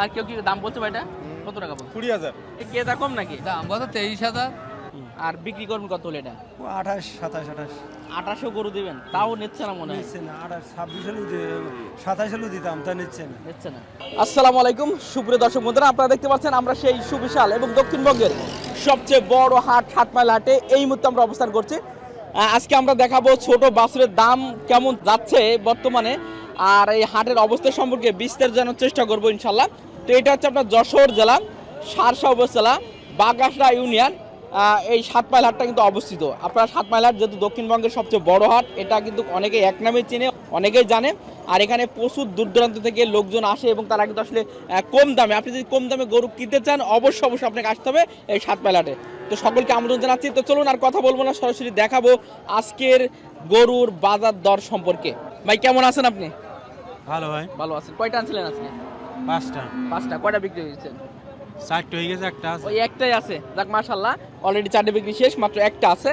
আর কেউ কি দাম বলছে ভাইটা কত টাকা বলছে? কুড়ি হাজার। কেতা কম নাকি? দাম তেইশ হাজার। আর বিক্রি করবেন কত হলে এটা? আঠাশ সাতাশ আঠাশ। আঠাশো গরু দিবেন? তাও নিচ্ছে না মনে হয়? না আঠাশ ছাব্বিশ হলেও সাতাশ হলেও দিতাম তা নিচ্ছে না। নিচ্ছে না। আসসালামু আলাইকুম সুপ্রিয় দর্শক বন্ধুরা আপনারা দেখতে পাচ্ছেন আমরা সেই সুবিশাল এবং দক্ষিণবঙ্গের সবচেয়ে বড় হাট হাটমাইল হাটে এই মুহূর্তে আমরা অবস্থান করছি। আজকে আমরা দেখাবো ছোট বাছুরের দাম কেমন যাচ্ছে বর্তমানে। আর এই হাটের অবস্থা সম্পর্কে বিস্তারিত জানার চেষ্টা করব ইনশাল্লাহ। তো এটা হচ্ছে আপনার যশোর জেলা, সারসা উপজেলা বাগাসরা ইউনিয়ন। এই সাত মাইল হাটটা কিন্তু অবস্থিত। আপনার সাত মাইল হাট যেহেতু দক্ষিণবঙ্গের সবচেয়ে বড় হাট, এটা কিন্তু অনেকেই এক নামে চিনে, অনেকেই জানে। আর এখানে প্রচুর দূর দূরান্ত থেকে লোকজন আসে এবং তারা কিন্তু আসলে কম দামে, আপনি যদি কম দামে গরু কিনতে চান, অবশ্যই অবশ্যই আপনাকে আসতে হবে এই সাত মাইল হাটে। তো সকলকে আমন্ত্রণ জানাচ্ছি। তো চলুন আর কথা বলব না, সরাসরি দেখাবো আজকের গরুর বাজার দর সম্পর্কে। ভাই কেমন আছেন আপনি? ভালো ভাই। ভালো আছেন। কয়টা আনছিলেন আজকে? পাঁচটা। পাঁচটা। কয়টা বিক্রি হয়েছে? চারটে হয়ে গেছে একটা আছে। ওই একটাই আছে। যাক মাশাল্লাহ অলরেডি চারটে বিক্রি শেষ মাত্র একটা আছে।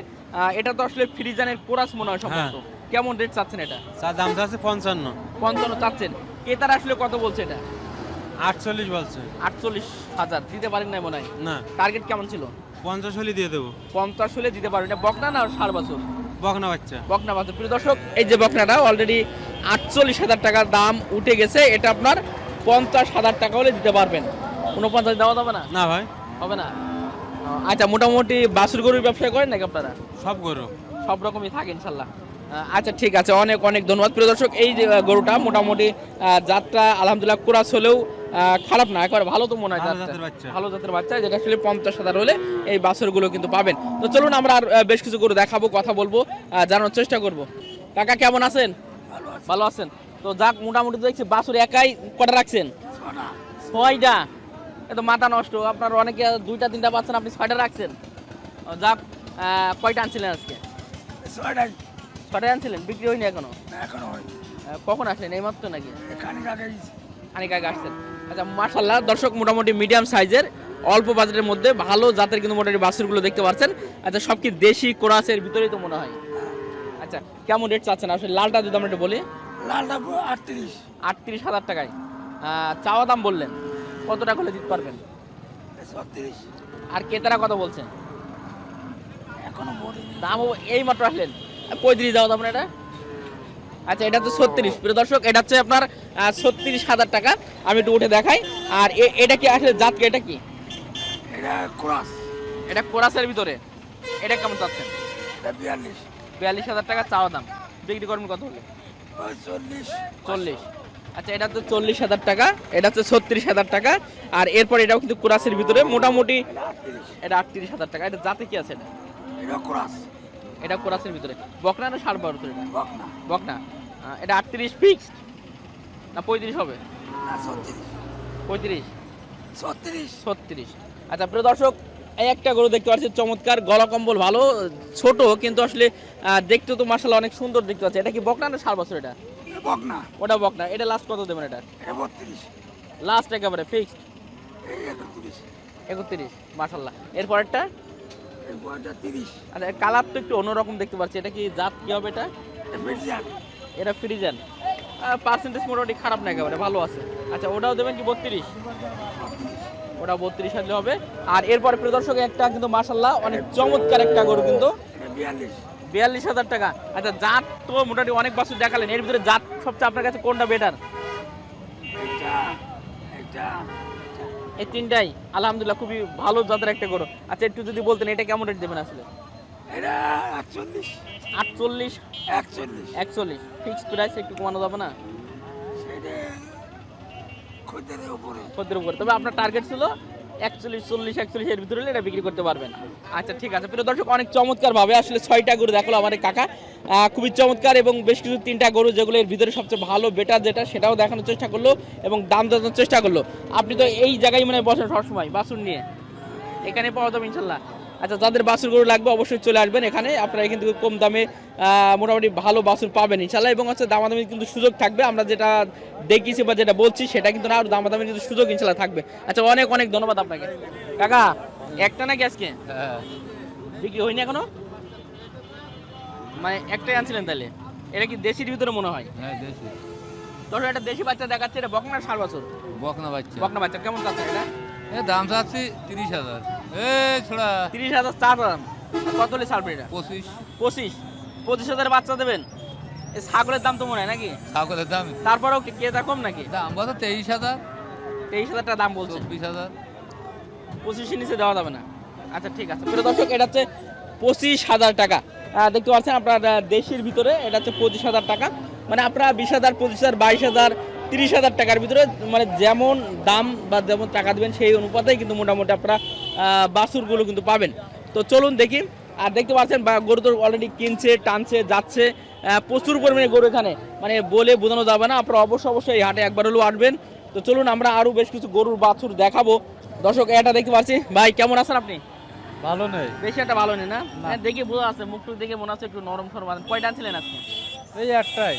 এটা তো আসলে ফ্রিজানের কোরাস মনে হয় সম্ভবত। কেমন রেট চাচ্ছেন এটা? চার দামটা আছে পঞ্চান্ন। পঞ্চান্ন চাচ্ছেন। ক্রেতারা আসলে কত বলছে এটা? আটচল্লিশ বলছে। আটচল্লিশ হাজার। দিতে পারেন না মনে হয়? না। টার্গেট কেমন ছিল? পঞ্চাশ হলে দিয়ে দেবো। পঞ্চাশ হলে দিতে পারবেন বকনা না সার বছর? বকনা বাচ্চা। বকনা বাছুর প্রিয় দর্শক এই যে বকনাটা অলরেডি আটচল্লিশ হাজার টাকার দাম উঠে গেছে। এটা আপনার পঞ্চাশ হাজার টাকা হলে দিতে পারবেন। উনপঞ্চাশ দেওয়া যাবে না? না ভাই। হবে না? আচ্ছা মোটামুটি বাছুর গরুর ব্যবসা করেন নাকি আপনারা? সব গরু। সব রকমই থাকে ইনশাল্লাহ। আচ্ছা ঠিক আছে। অনেক অনেক ধন্যবাদ। প্রিয় দর্শক এই যে গরুটা মোটামুটি জাতটা আলহামদুলিল্লাহ কুরাস হলেও খারাপ না একবার ভালো তো মনে হয় ভালো জাতের বাচ্চা। যেটা আসলে পঞ্চাশ হাজার হলে এই বাছরগুলো কিন্তু পাবেন। তো চলুন আমরা আর বেশ কিছু গরু দেখাবো কথা বলব জানার চেষ্টা করব। কাকা কেমন আছেন? ভালো আছেন? তো যাক মোটামুটি দেখছি বাছুর একাই কটা রাখছেন? ছয়টা। এ তো মাথা নষ্ট আপনার অনেকে দুইটা তিনটা পাচ্ছেন আপনি ছয়টা রাখছেন। যাক আহ, কয়টা আনছিলেন আজকে? ছটায় আনছিলেন? বিক্রি হয়নি এখনও? এখনও কখন আসলেন এই মাত্র নাকি? খানিক আগে খানিক আগে আসছেন। আচ্ছা মার্শাল্লাহ দর্শক মোটামুটি মিডিয়াম সাইজের অল্প বাজারের মধ্যে ভালো জাতের কিন্তু মোটামুটি বাছুরগুলো দেখতে পাচ্ছেন। আচ্ছা সব কি দেশি কোরাসের ভিতরেই তো মনে হয়? আচ্ছা কেমন রেট চাচ্ছেন? আসলে লালটা যদি আমরা একটু বলি। লালটা আটত্রিশ। আটত্রিশ হাজার টাকায়। চাওয়া দাম বললেন কত টাকা হলে দিতে পারবেন? ছত্রিশ। আর ক্রেতারা কত বলছেন? এখনও দাম এই মাত্র আসলেন। পঁয়ত্রিশ দাও দাম এটা? আচ্ছা এটা তো ছত্রিশ। প্রিয় দর্শক এটা হচ্ছে আপনার ছত্রিশ হাজার টাকা। আমি একটু উঠে দেখাই। আর এটা কি আসলে জাত কি? এটা কি? এটা ক্রস। এটা কোরাসের ভিতরে। এটা কেমন চাচ্ছেন? বিয়াল্লিশ। বিয়াল্লিশ হাজার টাকা চাওয়া দাম। বিক্রি করবেন কত হলে? চল্লিশ চল্লিশ। আচ্ছা এটা তো চল্লিশ হাজার টাকা। এটা হচ্ছে ছত্রিশ হাজার টাকা। আর এরপর এটাও কিন্তু কোরাসের ভিতরে। মোটামুটি এটা আটত্রিশ। হাজার টাকা। এটা জাতে কি আছে এটা ক্রস। এটা কোরাসের ভিতরে। বকনা না ষাট বারো এটা? বকনা। বকনা। এটা আটত্রিশ ফিক্সড? না পঁয়ত্রিশ হবে? পঁয়ত্রিশ? ছত্রিশ। ছত্রিশ। আচ্ছা প্রিয় দর্শক এই একটা গরু দেখতে পাচ্ছি চমৎকার। গলা কম্বল ভালো ছোট কিন্তু আসলে দেখতে তো মার্শাল অনেক সুন্দর দেখতে পাচ্ছি। এটা কি বকনা না সার বছর এটা? বকনা। ওটা বকনা। এটা লাস্ট কত দেবেন এটা? বত্রিশ। লাস্ট একেবারে ফিক্সড একত্রিশ। একত্রিশ মার্শাল্লাহ এরপরেরটা? তিরিশ। আচ্ছা কালার তো একটু অন্যরকম দেখতে পাচ্ছি। এটা কি জাত? কি হবে এটা? এটা মির্জান। এটা ফ্রিজেন পার্সেন্টেজ মোটামুটি খারাপ না একেবারে ভালো আছে। আচ্ছা ওটাও দেবেন কি বত্রিশ? ওটা বত্রিশ হলে হবে। আর এরপরে প্রিয় দর্শক একটা কিন্তু মার্শাল্লাহ অনেক চমৎকার একটা গরু কিন্তু। বিয়াল্লিশ। হাজার টাকা। আচ্ছা জাত তো মোটামুটি অনেক বছর দেখালেন। এর ভিতরে জাত সবচেয়ে আপনার কাছে কোনটা বেটার এটা এই তিনটাই আলহামদুলিল্লাহ খুবই ভালো জাতের একটা গরু। আচ্ছা একটু যদি বলতেন এটা কেমন রেট দেবেন আসলে? এটা আটচল্লিশ। আটচল্লিশ? একচল্লিশ। একচল্লিশ। ফিক্সড প্রাইস একটু কমানো যাবে না? খদ্দের উপরে। তবে আপনার টার্গেট ছিল একচল্লিশ, চল্লিশ একচল্লিশ এর ভিতরে এটা বিক্রি করতে পারবেন আচ্ছা ঠিক আছে। প্রিয় দর্শক, অনেক চমৎকার ভাবে আসলে ছয়টা গরু দেখল আমার কাকা। খুবই চমৎকার এবং বেশ কিছু তিনটা গরু যেগুলো এর ভিতরে সবচেয়ে ভালো বেটার যেটা, সেটাও দেখানোর চেষ্টা করল এবং দাম জানানোর চেষ্টা করল। আপনি তো এই জায়গায় মানে বসেন সবসময় বাসুন নিয়ে। এখানে পাওয়া যাবে ইনশাল্লাহ। আচ্ছা যাদের বাছুর গরু লাগবে অবশ্যই চলে আসবেন এখানে। আপনারা কিন্তু কম দামে মোটামুটি ভালো বাছুর পাবেন ইনশাল্লাহ এবং হচ্ছে দামাদামি কিন্তু সুযোগ থাকবে। আমরা যেটা দেখিছি বা যেটা বলছি সেটা কিন্তু না আর দামাদামি কিন্তু সুযোগ ইনশাল্লাহ থাকবে। আচ্ছা অনেক অনেক ধন্যবাদ আপনাকে। কাকা একটা নাকি আজকে? বিক্রি হয়নি এখনও? মানে একটাই আনছিলেন তাহলে? এটা কি দেশির ভিতরে মনে হয়? হ্যাঁ দেশি। ধরো একটা দেশি বাচ্চা দেখাচ্ছে এটা বকনা ষাট বছর? বকনা বাচ্চা। বকনা বাচ্চা কেমন চাচ্ছেন এটা? দাম চাচ্ছি তিরিশ হাজার। তিরিশ হাজার চার দাম কত হলে ছাড়বেন এটা? পঁচিশ। পঁচিশ। পঁচিশ হাজার বাচ্চা দেবেন? এই ছাগলের দাম তো মনে হয় নাকি? ছাগলের দাম? তারপরেও কি কেতা কম নাকি? দাম কত তেইশ হাজার। তেইশ হাজার টাকা দাম বলছে। চব্বিশ হাজার। পঁচিশের নিচে দেওয়া যাবে না। আচ্ছা ঠিক আছে। প্রিয় দর্শক এটা হচ্ছে পঁচিশ হাজার টাকা। দেখতে পাচ্ছেন আপনার দেশের ভিতরে এটা হচ্ছে পঁচিশ হাজার টাকা। মানে আপনারা বিশ হাজার পঁচিশ হাজার বাইশ হাজার তিরিশ হাজার টাকার ভিতরে মানে যেমন দাম বা যেমন টাকা দেবেন সেই অনুপাতেই কিন্তু মোটামুটি আপনারা আহ, বাছুরগুলো কিন্তু পাবেন। তো চলুন দেখি। আর দেখতে পাচ্ছেন গরু তো অলরেডি কিনছে টানছে যাচ্ছে। প্রচুর পরিমাণে গরু এখানে। মানে বলে বোঝানো যাবে না আপনারা অবশ্যই অবশ্যই এই হাটে একবার হলেও আসবেন। তো চলুন আমরা আরও বেশ কিছু গরুর বাছুর দেখাবো। দর্শক এটা দেখতে পাচ্ছি। ভাই কেমন আছেন আপনি? ভালো নেই। বেশি একটা ভালো নেই না? হ্যাঁ, দেখে বোঝা আছে মুখ টুক দেখে মনে হচ্ছে একটু নরম সরম আছেন কয়টা আনছিলেন আজকে? এই একটাই।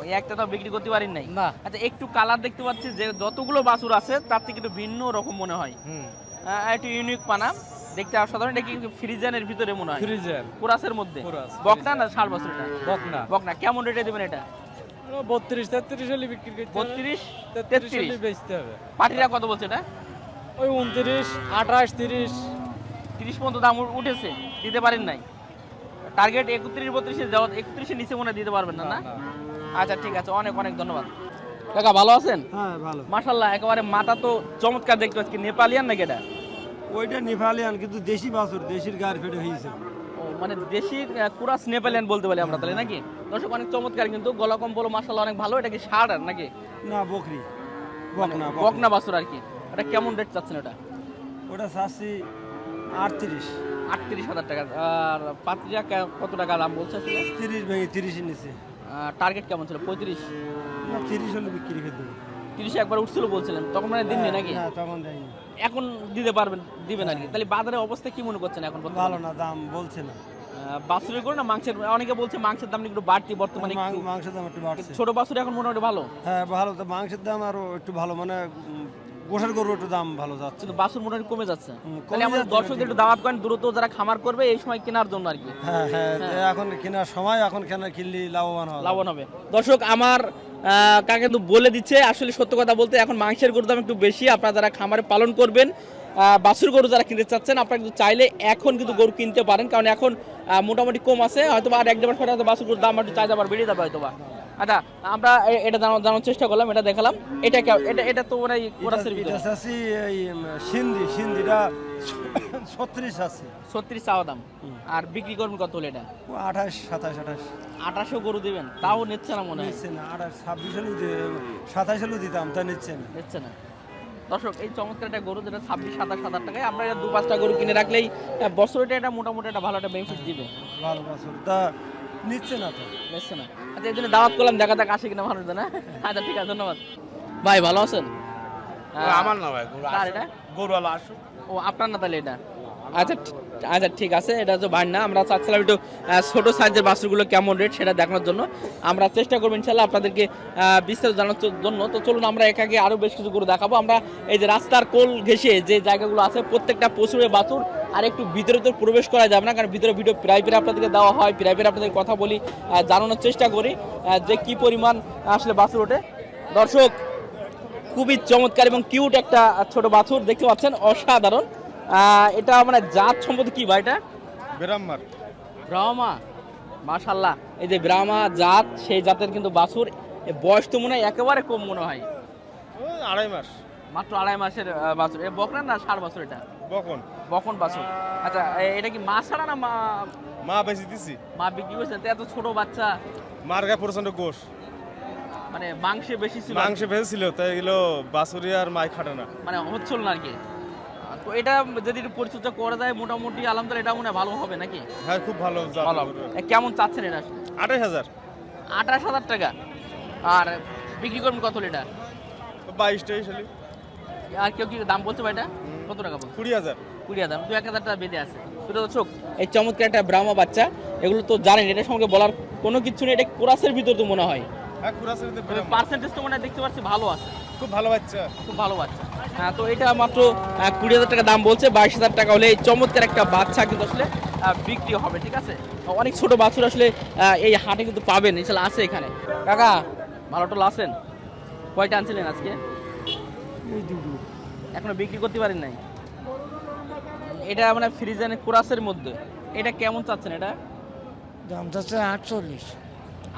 ওই একটা তো বিক্রি করতে পারেন নাই। না। আচ্ছা একটু কালার দেখতে পাচ্ছি যে যতগুলো বাছুর আছে তার থেকে একটু ভিন্ন রকম মনে হয়। হুম। একটু ইউনিক পানা দেখতে অসাধারণ এটা কিন্তু ফ্রিজানের ভিতরে মনে হয়? ফ্রিজের কুরাসের মধ্যে? বকনা না ষাট বছর বকনা। বকনা। কেমন রেটে দেবেন এটা? বত্রিশ তেত্রিশ হলে বিক্রি করতে বত্রিশ তেত্রিশ বেচতে হবে। পাটিরা কত বলছে এটা? ওই উনত্রিশ আঠাশ তিরিশ। তিরিশ পর্যন্ত দাম উঠেছে দিতে পারেন নাই। টার্গেট একত্রিশ বত্রিশে যাওয়া একত্রিশের নিচে মনে দিতে পারবেন না না। আচ্ছা ঠিক আছে। অনেক অনেক ধন্যবাদ। কাকা ভালো আছেন? হ্যাঁ ভালো। মাশাল্লাহ একেবারে মাথা তো চমৎকার দেখতে পাচ্ছি। নেপালিয়ান নাকি এটা? ওইটা নেপালিয়ান কিন্তু দেশি বাছুর দেশির গাড়ি ফেটে হয়েছে ও, মানে দেশি কুরাস নেপালিয়ান বলতে পারি আমরা তাহলে নাকি? দর্শক অনেক চমৎকার কিন্তু গলা কম্বল মাশাল্লাহ অনেক ভালো এটা কি ষাড় আর নাকি? না বকরি। মানে বকনা বকনা। বাছুর আর কি। এটা কেমন রেট চাচ্ছেন এটা ওটা চাচ্ছি আটত্রিশ। আটত্রিশ হাজার টাকা। আর পাত্রিয়া কত টাকা দাম বলছে আসলে? তিরিশ ভেঙে তিরিশের নিচে টার্গেট কেমন ছিল? পঁয়ত্রিশ? না তিরিশ হলে বিক্রি করে দেবো। তিরিশে একবার উঠছিল বলছিলেন তখন মানে দিন নাকি? না তখন দেয়নি। এখন দিতে পারবেন দিবেন আর কি। তাহলে বাজারের অবস্থা কি মনে করছেন এখন? ভালো না দাম বলছে না। বাছুরের করে না মাংসের? অনেকে বলছে মাংসের দাম একটু বাড়তি বর্তমানে মাংসের দাম একটু বাড়ছে। ছোট বাছুর এখন মোটামুটি ভালো? হ্যাঁ ভালো। তো মাংসের দাম আরও একটু ভালো। মানে গোশের গরু একটু দাম ভালো যাচ্ছে। কিন্তু বাছুর মোটামুটি কমে যাচ্ছে। তাহলে আমাদের দর্শকদের একটু দাওয়াত করেন দ্রুত যারা খামার করবে এই সময় কেনার জন্য আর কি। হ্যাঁ হ্যাঁ এখন কেনার সময় এখন কেনা কিনলে লাভবান হবে। লাভবান হবে। দর্শক আমার কাকা কিন্তু বলে দিচ্ছে আসলে সত্য কথা বলতে এখন মাংসের গরুর দাম একটু বেশি আপনারা যারা খামারে পালন করবেন আহ, বাছুর গরু যারা কিনতে চাচ্ছেন আপনারা কিন্তু চাইলে এখন কিন্তু গরু কিনতে পারেন কারণ এখন মোটামুটি কম আছে হয়তো আর এক দেবার পরে হয়তো বাছুর গরুর দাম একটু চাহিদা বেড়ে যাবে হয়তো বা আচ্ছা আমরা এটা জানার জানার চেষ্টা করলাম এটা দেখালাম। এটা কে- এটা এটা তো মানে কোরাসের এটা ভিতরে। চাচ্ছি এই উম, সিন্ধি সিন্ধিটা ছত্রিশ আছে। ছত্রিশ চাওয়া দাম। আর বিক্রি করবেন কত হলে এটা? ও আঠাশ সাতাশ আঠাশ। আঠাশো গরু দিবেন তাও নিচ্ছে না মনে হয়? নিচ্ছে না আঠাশ ছাব্বিশ হলেও সাতাশ হলেও দিতাম তা নিচ্ছে না। নিচ্ছে না। দর্শক এই চমৎকার একটা গরু যেটা ছাব্বিশ সাতাশ হাজার টাকায় আমরা এটা দু পাঁচটা গরু কিনে রাখলেই আহ, বছরটা এটা মোটামুটি একটা ভালো একটা বেনিফিট দিবে। ভালো বছর। তা নিচ্ছে না তো। নিচ্ছে না। আচ্ছা এই জন্য দাওয়াত করলাম দেখা যাক আসে কিনা মানুষ না আচ্ছা ঠিক আছে ধন্যবাদ। ভাই ভালো আছেন? আমার না ভাই গরু। এটা? গরুওয়ালা আসুক। ও আপনার না তাহলে এটা? আচ্ছা আচ্ছা ঠিক আছে, এটা তো বাইর না আমরা চাচ্ছিলাম একটু ছোট সাইজের বাছুরগুলো কেমন রেট সেটা দেখানোর জন্য। আমরা চেষ্টা করব ইনশাল্লাহ আপনাদেরকে বিস্তারিত জানার জন্য। তো চলুন, আমরা একাকে আরও বেশ কিছু করে দেখাবো। আমরা এই যে রাস্তার কোল ঘেসে যে জায়গাগুলো আছে, প্রত্যেকটা পশুরের বাছুর আর একটু ভিতরে তো প্রবেশ করা যাবে না, কারণ ভিতরে ভিডিও প্রাইভেট আপনাদেরকে দেওয়া হয় প্রাইভেট আপনাদের কথা বলি জানানোর চেষ্টা করি যে কি পরিমাণ আসলে বাছুর ওঠে। দর্শক, খুবই চমৎকার এবং কিউট একটা ছোট বাছুর দেখতে পাচ্ছেন, অসাধারণ। এটা মানে জাত সম্পর্কে কি ভাই এটা? বেরাম্মার ব্রাহ্মা? মাশাল্লাহ এই যে ব্রাহ্মা জাত সেই জাতের কিন্তু বাছুর। বয়স তো মনে হয় একেবারে কম মনে হয়। আড়াই মাস। মাত্র আড়াই মাসের বাছুর। এ বকরা না ষাট বছর এটা? বকন। বকন বাছুর। আচ্ছা এটা কি মা ছাড়া না মা? মা বেশি দিছি। মা বিক্রি করছেন তো এত ছোট বাচ্চা। মার গায়ে প্রচণ্ড গোশ। মানে মাংসে বেশি ছিল। মাংস ভেজেছিল তাই এগুলো বাসুরি আর মাই খাটে না। মানে হচ্ছিল না আর কি। তো এটা যদি একটু পরিচর্যা করা যায় মোটামুটি আলহামদুলিল্লাহ এটা মনে হয় ভালো হবে নাকি? হ্যাঁ খুব ভালো ভালো। কেমন চাচ্ছেন এটা আঠাশ হাজার। আঠাশ হাজার টাকা। আর বিক্রি করবেন কত লিটার? বাইশ তেইশ আর কেউ কি দাম বলছে ভাই এটা? কত টাকা বলছে? কুড়ি হাজার। কুড়ি হাজার। দু এক হাজার টাকা বেঁধে আছে। দুটো দর্শক এই চমৎকার একটা ব্রাহ্মা বাচ্চা এগুলো তো জানেন এটা সম্পর্কে বলার কোনো কিছু নেই এটা কোরাসের ভিতর তো মনে হয়। হ্যাঁ কুড়াশের মধ্যে পার্সেন্টেজ তো মনে হয় দেখতে পাচ্ছি ভালো আছে। খুব ভালো বাচ্চা। খুব ভালো বাচ্চা। হ্যাঁ তো এটা মাত্র কুড়ি হাজার টাকা দাম বলছে বাইশ হাজার টাকা হলে এই চমৎকার একটা বাচ্চা কিন্তু আসলে বিক্রি হবে ঠিক আছে? অনেক ছোট বাছুর আসলে এই হাটে কিন্তু পাবেন ইনশাল্লাহ আছে এখানে। কাকা ভালো টোল আছেন? কয়টা আনছিলেন আজকে? এখনও বিক্রি করতে পারেন নাই? এটা মানে ফ্রিজানে কোরাসের মধ্যে। এটা কেমন চাচ্ছেন এটা? দাম চাচ্ছে আটচল্লিশ।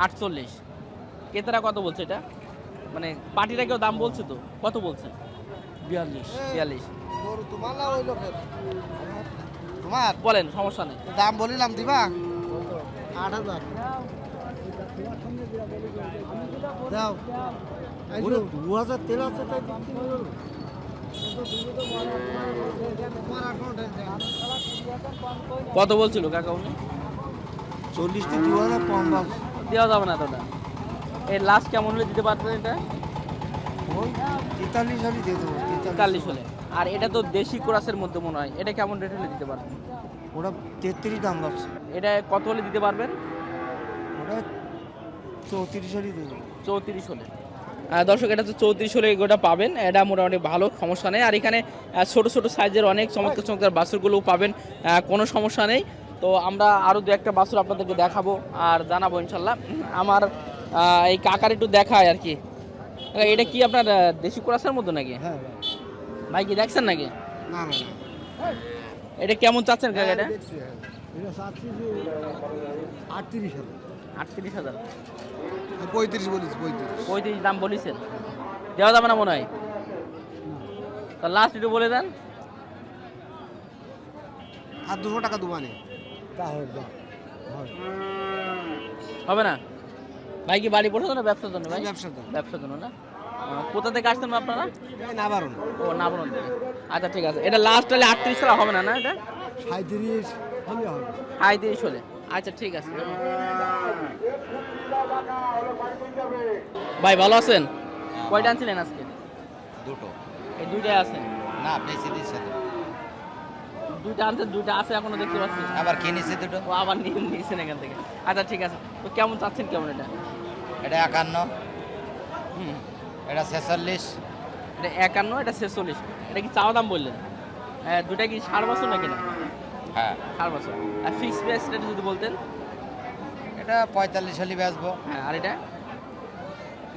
আটচল্লিশ। ক্রেতারা কত বলছে এটা? মানে পার্টিরা কেউ দাম বলছে তো? কত বলছে বিয়াল্লিশ। বিয়াল্লিশ। তোমার বলেন সমস্যা নেই। দাম বলিলাম দিবা? আট হাজার। দাও। দু হাজার আছে তাই কত বলছিল কাকা উনি? চল্লিশটি দু হাজার কম দাম দেওয়া যাবে না দাদা। এই লাস্ট কেমন হলে দিতে পারতেন এটা? ওই তেতাল্লিশ হলে দিয়ে দেবো তেতাল্লিশ হলে। আর এটা তো দেশি কোরাসের মধ্যে মনে হয়। এটা কেমন রেট হলে দিতে পারবেন? ওটা তেত্রিশ দাম লাগছে এটা কত হলে দিতে পারবেন? ওটা চৌত্রিশ হলে দিয়ে দেবো। চৌত্রিশ হলে। দর্শক এটা তো চৌত্রিশ হলে এগুলোটা পাবেন। এটা মোটামুটি ভালো সমস্যা নেই। আর এখানে ছোট ছোট সাইজের অনেক চমৎকার চমৎকার বাছুরগুলোও পাবেন। কোনো সমস্যা নেই। তো আমরা আরও দু একটা বাছুর আপনাদেরকে দেখাবো আর জানাব ইনশাল্লাহ। আমার এই কাকার একটু দেখায় আর কি। এটা কি আপনার দেশি কোরাসের মধ্যে নাকি? হ্যাঁ ভাই। কি দেখছেন নাকি? না না এটা কেমন চাচ্ছেন কাকা এটা? হ্যাঁ এটা চাচ্ছি যে আটত্রিশ হাজার। আটত্রিশ হাজার। পঁয়ত্রিশ বলিস পঁয়ত্রিশ। পঁয়ত্রিশ দাম বলেছেন। দেওয়া যাবে না মনে হয়? তা লাস্ট একটু বলে দেন। আর দুশো টাকা দুবানে হবে না? ভাই কি বাড়ি পড়াশোনা না ব্যবসার জন্য ভাই? ব্যবসার জন্য। ব্যবসার জন্য না? কোথা থেকে আসছেন আপনারা? এই না বারণ ও না বলুন আচ্ছা ঠিক আছে। এটা লাস্ট হলে আটত্রিশ হলে হবে না না এটা? সাঁত্রিশ হলে হবে। আটত্রিশ হলে। আচ্ছা ঠিক আছে। ভাই ভালো আছেন? কয়টা আনছিলেন আজকে? দুটো। এই দুইটাই আছেন? না বেশি দিচ্ছে দুইটা আনছেন দুইটা আছে এখনও দেখতে পাচ্ছি। আবার কিনেছি দুটো? ও আবার নিয়ে নিয়েছেন এখান থেকে। আচ্ছা ঠিক আছে। তো কেমন চাচ্ছেন কেমন এটা? এটা একান্ন। হুম। এটা ছেচল্লিশ। এটা একান্ন এটা ছেচল্লিশ। এটা কি চাওয়া দাম বললেন? হ্যাঁ দুটা কি ষাট বছর নাকি না? হ্যাঁ। ষাট বছর। আর ফিক্স প্রাইস রেট যদি বলতেন? এটা পঁয়তাল্লিশ হলি বেচবো। হ্যাঁ আর এটা?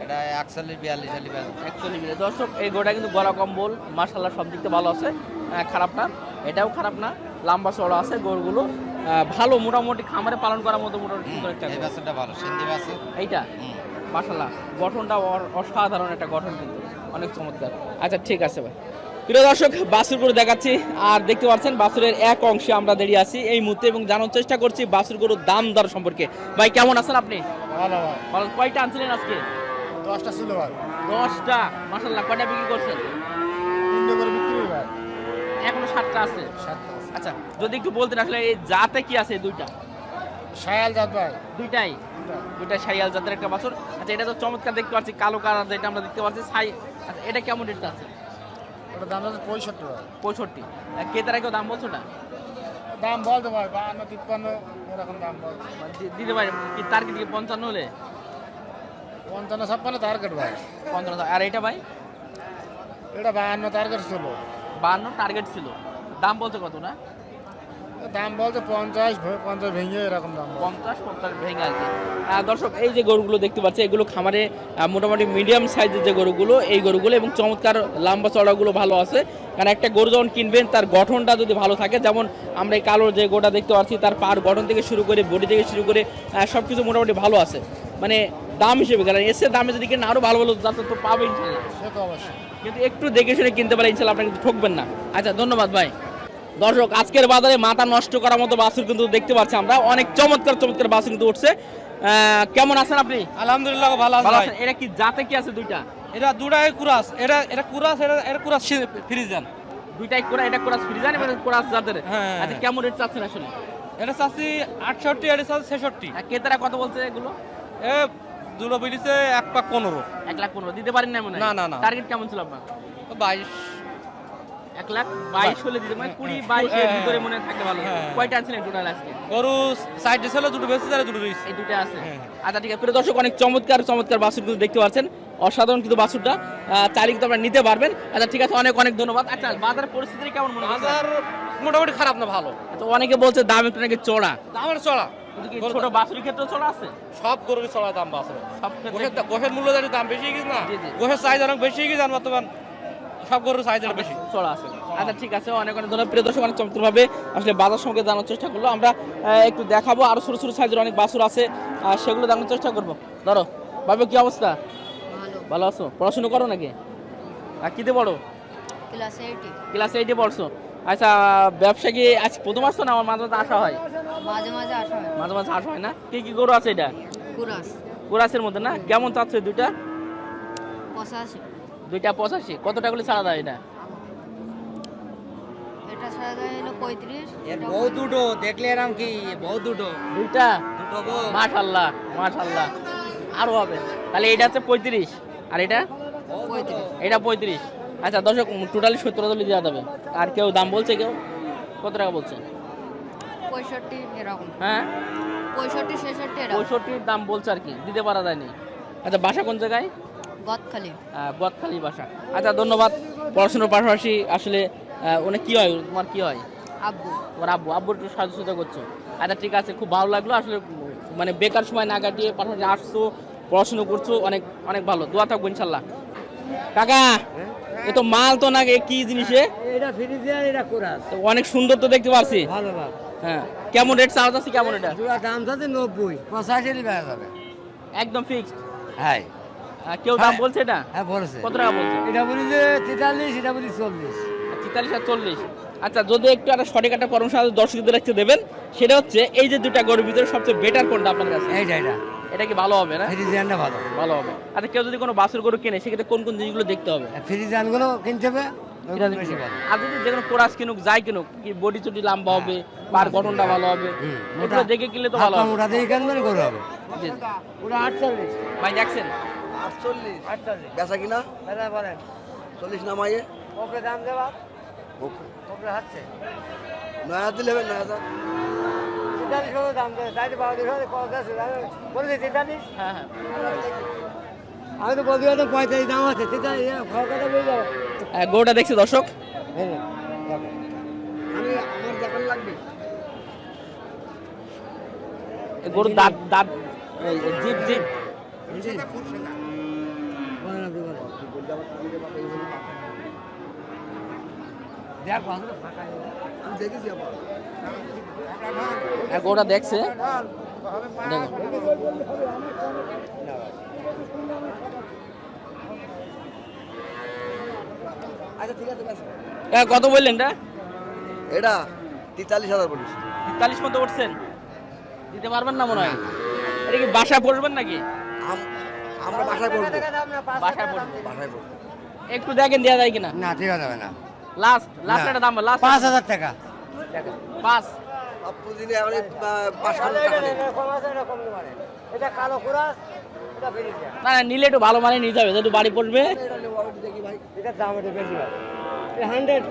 এটা একচল্লিশ বিয়াল্লিশ হলি বেচবো। মিলে দর্শক এই গোটা কিন্তু গলা কম্বল মার্শাল্লাহ সব দিক থেকে ভালো আছে। আহ, খারাপ না। এটাও খারাপ না। লম্বা চড়া আছে গরুগুলো। ভালো মোটামুটি খামারে পালন করার মতো মোটামুটি সুন্দর একটা এই গরু। ভালো সিন্ধি বেচে এইটা? হুম। গঠনটা অসাধারণ একটা গঠন কিন্তু। অনেক চমৎকার। আচ্ছা ঠিক আছে ভাই। প্রিয় দর্শক বাসুর গরু দেখাচ্ছি। আর দেখতে পাচ্ছেন বাসুরের এক অংশে আমরা দাঁড়িয়ে আছি। এই মুহূর্তে এবং জানার চেষ্টা করছি বাসুর গরুর দাম দর সম্পর্কে। ভাই কেমন আছেন আপনি? ভালো ভালো। কয়টা আনছিলেন আজকে? দশটা ছিল ভাই। দশটা? মাসাল্লাহ কয়টা বিক্রি করছেন তিনটে করে বিক্রি ভাই এখনও সাতটা আছে। সাতটা আচ্ছা যদি একটু বলতেন আসলে এই জাতে কি আছে দুইটা? সায়াল জাত ভাই। দুইটাই? দুইটা সাইয়াল জাতের একটা বছর। আচ্ছা এটা তো চমৎকার দেখতে পাচ্ছি কালো কালার যেটা আমরা দেখতে পাচ্ছি সাই আচ্ছা এটা কেমন রেট আছে? ওটা দাম আছে পঁয়ষট্টি পঁয়ষট্টি। ক্রেতারা কেউ দাম বলছো না দাম বলতে ভাই বাহান্ন তিপ্পান্ন এরকম দাম বল মানে দিতে পারে কি তার কি পঞ্চান্ন হলে? পঞ্চান্ন ছাপ্পান্ন টার্গেট ভাই। পঞ্চান্ন আর এটা ভাই? এটা বাহান্ন টার্গেট ছিল। বান্ন টার্গেট ছিল। দাম বলছে কত না? দাম বলতে পঞ্চাশ পঞ্চাশ ভেঙে এরকম দাম পঞ্চাশ পঞ্চাশ ভেঙে আর কি। দর্শক এই যে গরুগুলো দেখতে পাচ্ছি এগুলো খামারে মোটামুটি মিডিয়াম সাইজের যে গরুগুলো এই গরুগুলো এবং চমৎকার লম্বা চড়াগুলো ভালো আছে। কারণ একটা গরু যখন কিনবেন তার গঠনটা যদি ভালো থাকে যেমন আমরা এই কালো যে গোটা দেখতে পাচ্ছি তার পার গঠন থেকে শুরু করে বডি থেকে শুরু করে সব কিছু মোটামুটি ভালো আছে। মানে দাম হিসেবে কারণ এসে দামে যদি কিনে আরও ভালো ভালো যাতে তো পাবে ইনশাল্লাহ সে তো অবশ্যই। কিন্তু একটু দেখে শুনে কিনতে পারে ইনশাল্লাহ আপনি কিন্তু ঠকবেন না। আচ্ছা ধন্যবাদ ভাই। দর্শক আজকের বাজারে মাথা নষ্ট করার মতো বাছুর কিন্তু দেখতে পাচ্ছি আমরা। অনেক চমৎকার চমৎকার বাছুর কিন্তু উঠছে। কেমন আছেন আপনি? আলহামদুলিল্লাহ ভালো আছে ভালো আছেন। এটা কি জাতে কি আছে দুইটা? এটা দুটাই কুরাস। এটা এটা কুরাস এটা এটা কুরাস ফ্রিজান দুইটাই কোরা এটা কোরাস ফ্রিজান এবং কোরাস জাতের। হ্যাঁ। আচ্ছা কেমন রেট চাচ্ছেন আসলে? এটা চাচ্ছি আটষট্টি এটা চাচ্ছি ছেষট্টি। আর ক্রেতারা কত বলছে এগুলো? দুটো বেরিয়েছে এক পাক পনেরো। এক লাখ পনেরো। দিতে পারেন না মনে না, না, না। টার্গেট কেমন ছিল আপনার? বাইশ। এক লাখ বাইশ হলে দিতে মানে কুড়ি বাইশের হ্যাঁ, ভিতরে মনে হয় থাকলে ভালো হ্যাঁ। কয়টা আনছিলেন টোটাল আজকে? গরু সাইড দুটো বেশি দুটো এই দুটো আছে। হ্যাঁ। আচ্ছা ঠিক আছে। প্রিয় দর্শক অনেক চমৎকার চমৎকার বাছুর কিন্তু দেখতে পাচ্ছেন। অসাধারণ কিন্তু বাসুরটা চাইলে কিন্তু আপনারা নিতে পারবেন। আচ্ছা ঠিক আছে অনেক অনেক ধন্যবাদ। আচ্ছা বাজারের পরিস্থিতি কেমন মনে হচ্ছে? বাজার মোটামুটি খারাপ না ভালো। আচ্ছা, অনেকে বলছে দাম একটু নাকি চড়া। আমার চড়া। ছোট ক্ষেত্রে আছে? সব গরুর চড়া দাম গোশের মূল্য দাম বেশি গেছে না? জি, জি। গোশের সাইজ অনেক বেশি গেছে আর বর্তমান? সব গরুর সাইজ বেশি। আছে। আচ্ছা ঠিক আছে। অনেক অনেক ধন্যবাদ। প্রিয় দর্শক অনেক চমৎকারভাবে আসলে বাজার সঙ্গে জানার চেষ্টা করল। আমরা একটু দেখাবো। আরও ছোট ছোট সাইজের অনেক বাছুর আছে। সেগুলো দেখানোর চেষ্টা করব। ধরো বাবু কি অবস্থা? ভালো। ভালো আছো? পড়াশোনা করো নাকি? আর কিতে পড়ো? ক্লাস এইটে ক্লাস এইটে পড়ছো। আচ্ছা ব্যবসা কি আজ প্রথম আসছো না আমার মাঝে মাঝে আসা হয়? মাঝে মাঝে আসা হয়। মাঝে মাঝে আসা হয় না? কি কি গরু আছে এটা? কুরাস। কুরাসের মধ্যে না? কেমন চাচ্ছে দুইটা? পঁচাশি। দুইটা পঁচাশি। কত টাকা করে ছাড়া দেয় এটা? এটা ছাড়া যায় হলো পঁয়ত্রিশ। বহু দুটো দেখলে এরম কি? বহু দুটো দুইটা? দুটো গো। মাশাল্লাহ মাশাল্লাহ। আরও হবে। তাহলে এটা হচ্ছে পঁয়ত্রিশ। আর এটা? পঁয়ত্রিশ এটা পঁয়ত্রিশ। আচ্ছা দর্শক টোটালি সত্তর হাজার দেওয়া যাবে আর কেউ দাম বলছে কেউ? কত টাকা বলছে? পঁয়ষট্টি এরকম। হ্যাঁ? পঁয়ষট্টি ছেষট্টি পঁয়ষট্টির দাম বলছে আর কি দিতে পারা যায়নি আচ্ছা বাসা কোন জায়গায়? গদখালি আহ, বদখালি বাসা। আচ্ছা ধন্যবাদ পড়াশোনার পাশাপাশি। আসলে ওনে কি হয়? তোমার কি হয়? আব্বু। তোমার আব্বু। আব্বুর একটু সাহায্য করছ। আচ্ছা ঠিক আছে খুব ভালো লাগল। আসলে মানে বেকার সময় না কাটিয়ে পাশাপাশি আসছো পড়াশোনা করছ অনেক অনেক ভালো। দোয়া থাকব ইনশাল্লাহ। কাকা! এ তো মাল তো না কি জিনিসে? এটা ফ্রিজিয়ার এটা কোরাস। অনেক সুন্দর তো দেখতে পাচ্ছি। ভালো ভালো। হ্যাঁ কেমন রেট চার্জ আছে কেমন এটা? জোড়া দাম নব্বই পঁচাশি বেড়া যাবে। একদম ফিক্সড হ্যাঁ। কেউ দাম বলছে এটা? হ্যাঁ বলেছে। কত টাকা বলছে? এটা বলি যে তেতাল্লিশ এটা বলি চল্লিশ। তেতাল্লিশ আর চল্লিশ। আচ্ছা যদি একটু একটা সঠিক একটা পরামর্শ দর্শকদের একটু দেবেন সেটা হচ্ছে এই যে দুটা গরুর ভিতরে সবচেয়ে বেটার কোনটা আপনার কাছে? এইটা এটা এটা কি ভালো হবে না? ফ্রিজিয়ানটা ভালো। ভালো হবে। আচ্ছা কেউ যদি কোনো বাসুর গরু কেনে সেক্ষেত্রে কোন কোন জিনিসগুলো দেখতে হবে? ফ্রিজিয়ানগুলো কিনতে হবে আর যদি যে কোনো কোরাস কিনুক যাই কিনুক কি বডি চটি লম্বা হবে পার গঠনটা ভালো হবে মোটা। দেখে কিনলে তো ভালো হবে। দিয়ে কিনবেন গরু হবে। ওটা আটচল্লিশ। ভাই দেখছেন? আটচল্লিশ। আটচল্লিশ। বেচা কিনা? দাদা বলেন। চল্লিশ নামাইয়ে ওপরে দাম দেবা হাচ্ছে নয় হাজার দিলে হবে নয় হাজার। তেতাল্লিশ করে দাম দেবে তাই তো বাবা দেখো পঞ্চাশ বলেছি তেতাল্লিশ হ্যাঁ হ্যাঁ। আমি তো বলতে পারতাম পঁয়তাল্লিশ দাম আছে তেতাল্লিশ খড় কথা বলে যাব? আহ, গরুটা দেখছি দর্শক। আমি আমার লাগবে। গরুর দাঁত দাঁত। জিপ জিপ। দেখ। আমি দেখেছি আবার। গরুটা দেখছে। দেখো। আচ্ছা ঠিক আছে বেচা। কত বললেন এটা? এটা তেতাল্লিশ হাজার বলিস তেতাল্লিশ মতো উঠছেন দিতে পারবেন না মনে হয়? এটা কি বাসায় পড়বেন নাকি? আমরা বাসায় পড়ব। বাসায় পড়ব। বাসায় পড়ব। একটু দেখেন দেওয়া যায় কিনা? না ঠিক আছে না। লাস্ট লাস্ট একটা দাম লাস্ট পাঁচ হাজার টাকা। পাঁচ আপনি দিনে এখন পাঁচ হাজার টাকা নেই এটা কালো কুরাস না না, নিলে একটু ভালো মানে নিতে হবে যেহেতু বাড়ি পড়বে। এটা দাম বেশি হান্ড্রেড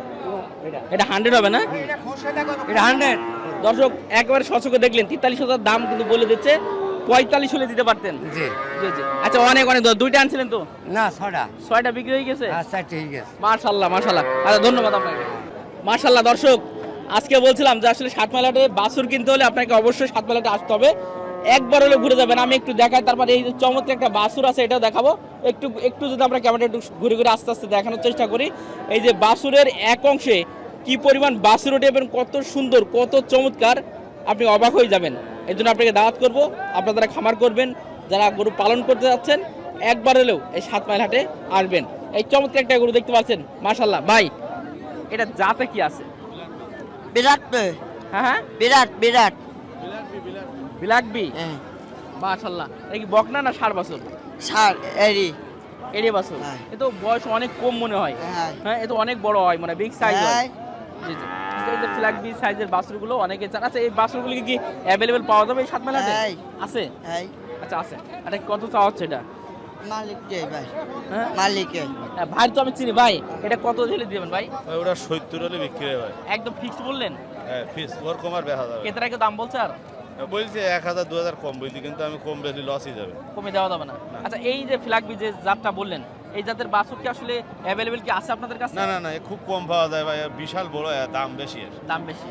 এটা এটা হান্ড্রেড হবে না? এটা হান্ড্রেড দর্শক একবারে সচকে দেখলেন তেতাল্লিশ হাজার দাম কিন্তু বলে দিচ্ছে পঁয়তাল্লিশ হলে দিতে পারতেন। জি। জি জি। আচ্ছা অনেক অনেক দুইটা আনছিলেন তো? না ছয়টা। ছয়টা বিক্রি হয়ে গেছে? চারটে হয়ে গেছে। মার্শাল্লাহ মার্শাল্লাহ আচ্ছা ধন্যবাদ আপনাকে। মার্শাল্লাহ দর্শক। আজকে বলছিলাম যে আসলে সাতমালাটে বাছুর কিনতে হলে আপনাকে অবশ্যই সাতমালাটে আসতে হবে। একবার হলে ঘুরে যাবেন, আমি একটু দেখাই, তারপর এই চমৎকার একটা বাছুর আছে, এটাও দেখাবো। একটু একটু যদি আমরা ক্যামেরা একটু ঘুরে ঘুরে আস্তে আস্তে দেখানোর চেষ্টা করি, এই যে বাছুরের এক অংশে কি পরিমাণ বাছুর ওঠে এবং কত সুন্দর, কত চমৎকার, আপনি অবাক হয়ে যাবেন। এই জন্য আপনাকে দাওয়াত করব, আপনারা খামার করবেন, যারা গরু পালন করতে যাচ্ছেন, একবার হলেও এই সাত মাইল হাটে আসবেন। এই চমৎকার একটা গরু দেখতে পাচ্ছেন মাশাল্লাহ ভাই, এটা জাতে কি আছে? বিরাট হ্যাঁ হ্যাঁ? বিরাট বিরাট। বিলাক বি মাশাল্লাহ এটা কি বকনা না ষাট বছর? সার এরি এড়ে বছর। হ্যাঁ। এ তো বয়স অনেক কম মনে হয়। হ্যাঁ। হ্যাঁ এ তো অনেক বড় হয় মানে বিগ সাইজ হয়। হ্যাঁ। জি জি। যে ফ্ল্যাগ বি সাইজের বাছুরগুলো অনেকে চান। আচ্ছা এই কি অ্যাভেলেবেল পাওয়া যাবে এই সাত মেলাতে? হ্যাঁ। আছে? আচ্ছা আছে। আচ্ছা কত চাওয়া হচ্ছে এটা? মালিক ভাই? হ্যাঁ? মালিকে হ্যাঁ, ভাই তো আমি চিনি। ভাই এটা কত ঝেলে দিবেন ভাই? ওটা সত্তর হলে বিক্রি হয় একদম ফিক্সড বললেন? হ্যাঁ ফিস ওর কমার দেখা যাবে কেতারা কি দাম বলছে আর? বলছে এক হাজার দু হাজার কম বলছি কিন্তু আমি কম বেশি লসই যাবে কমে দেওয়া যাবে না। আচ্ছা এই যে যে জাতটা বললেন এই জাতের বাছুর কি আসলে অ্যাভেলেবেল কি আছে আপনাদের কাছে? না না না এ খুব কম পাওয়া যায় ভাই বিশাল বড় এ, দাম বেশি এর দাম বেশি।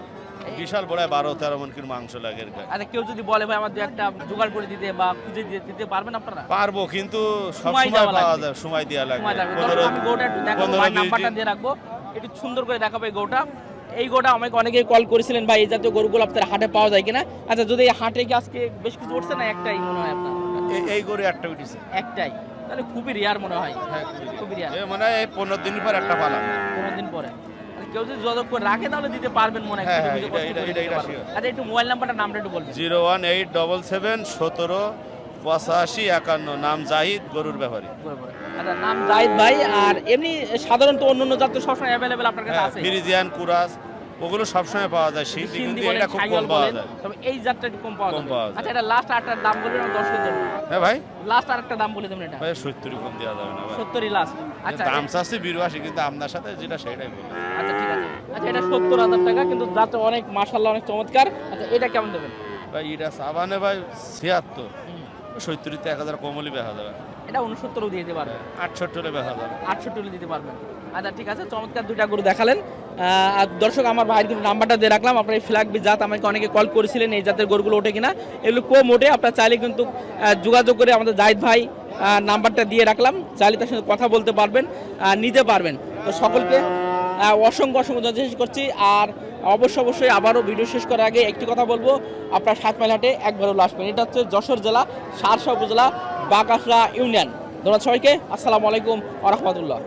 বিশাল বড় বারো তেরো মন কিলো মাংস লাগে। আচ্ছা কেউ যদি বলে ভাই আমার দু একটা জোগাড় করে দিতে বা খুঁজে দিতে পারবেন আপনারা? পারব কিন্তু সময় পাওয়া লাগবে। সময় দেওয়া লাগবে। গোটা নাম্বারটা দিয়ে রাখব। একটু সুন্দর করে দেখাবো এই গোটা। এই গোটা আমাকে অনেকেই কল করেছিলেন ভাই এই জাতীয় গরুগুলো আপনার হাটে পাওয়া যায় কিনা? আচ্ছা যদি এই হাটে কি আজকে বেশ কিছু উঠছে না? একটাই মনে হয় আপনার। এই- গরু একটা উঠেছে। একটাই। তাহলে খুবই রেয়ার মনে হয়। খুবই রেয়ার মানে হয় পনেরো দিন পর একটা পালা। পনেরো দিন পরে। আর কেউ যদি যতক্ষণ রাখে তাহলে দিতে পারবেন মনে হয়। হ্যাঁ, হ্যাঁ, এটা- এটা- করে এটা- এটা sure। আচ্ছা একটু মোবাইল নাম্বারটা নামটা একটু বলবেন। Zero one eight double seven সতেরো পঁচাশি একান্ন। নাম জাহিদ গরুর ব্যাপারী আচ্ছা নাম জাহিদ ভাই আর এমনি সাধারণত অন্য অন্য জাত তো সবসময় অ্যাভেলেবেল আপনার কাছে হ্যাঁ আছে? ফ্রিজিয়ান কুরাস। ওগুলো সবসময় পাওয়া যায় সিন্ধি কিন্তু এটা খুব কম পাওয়া যায়। তবে এই জাতটা একটু কম পাওয়া যায়। আচ্ছা এটা লাস্ট আটটার দাম বলবেন আমার দর্শকের জন্য হ্যাঁ ভাই। লাস্ট আরেকটা দাম বলে দেবেন এটা। ভাই সত্তরই কম দেওয়া যাবে না ভাই। সত্তরই লাস্ট আচ্ছা দাম চাচ্ছি বিরাশি কিন্তু আপনার সাথে যেটা সেটাই বলি আচ্ছা ঠিক আছে। আচ্ছা এটা সত্তর হাজার টাকা কিন্তু যাতে অনেক মাসাল্লাহ অনেক চমৎকার। আচ্ছা এটা কেমন দেবেন? ভাই এটা সাবানে ভাই ছিয়াত্তর। সত্তরিতে এক হাজার কমলি দেখা যাবে। এটা উনসত্তরও দিয়ে দিতে পারবেন। আটষট্টি দেখা যাবে। আটষট্টি দিতে পারবেন। আচ্ছা ঠিক আছে চমৎকার দুইটা গরু দেখালেন। আর দর্শক, আমার ভাইয়ের কিন্তু নাম্বারটা দিয়ে রাখলাম। আপনার এই ফ্ল্যাগ জাত আমাকে অনেকে কল করেছিলেন, এই জাতের গরুগুলো ওঠে কিনা। এগুলো কম ওঠে আপনার চাইলে কিন্তু যোগাযোগ করে আমাদের জাহিদ ভাই নাম্বারটা দিয়ে রাখলাম। চাইলে তার সঙ্গে কথা বলতে পারবেন নিতে পারবেন। তো সকলকে অসংখ্য অসংখ্য শেষ করছি। আর অবশ্য অবশ্যই আবারও ভিডিও শেষ করার আগে একটি কথা বলব। আপনার সাত মাইল হাটে একবারও আসবেন এটা হচ্ছে যশোর জেলা, সারসা উপজেলা বাগাসরা ইউনিয়ন। ধন্যবাদ সবাইকে। আসসালামু আলাইকুম আ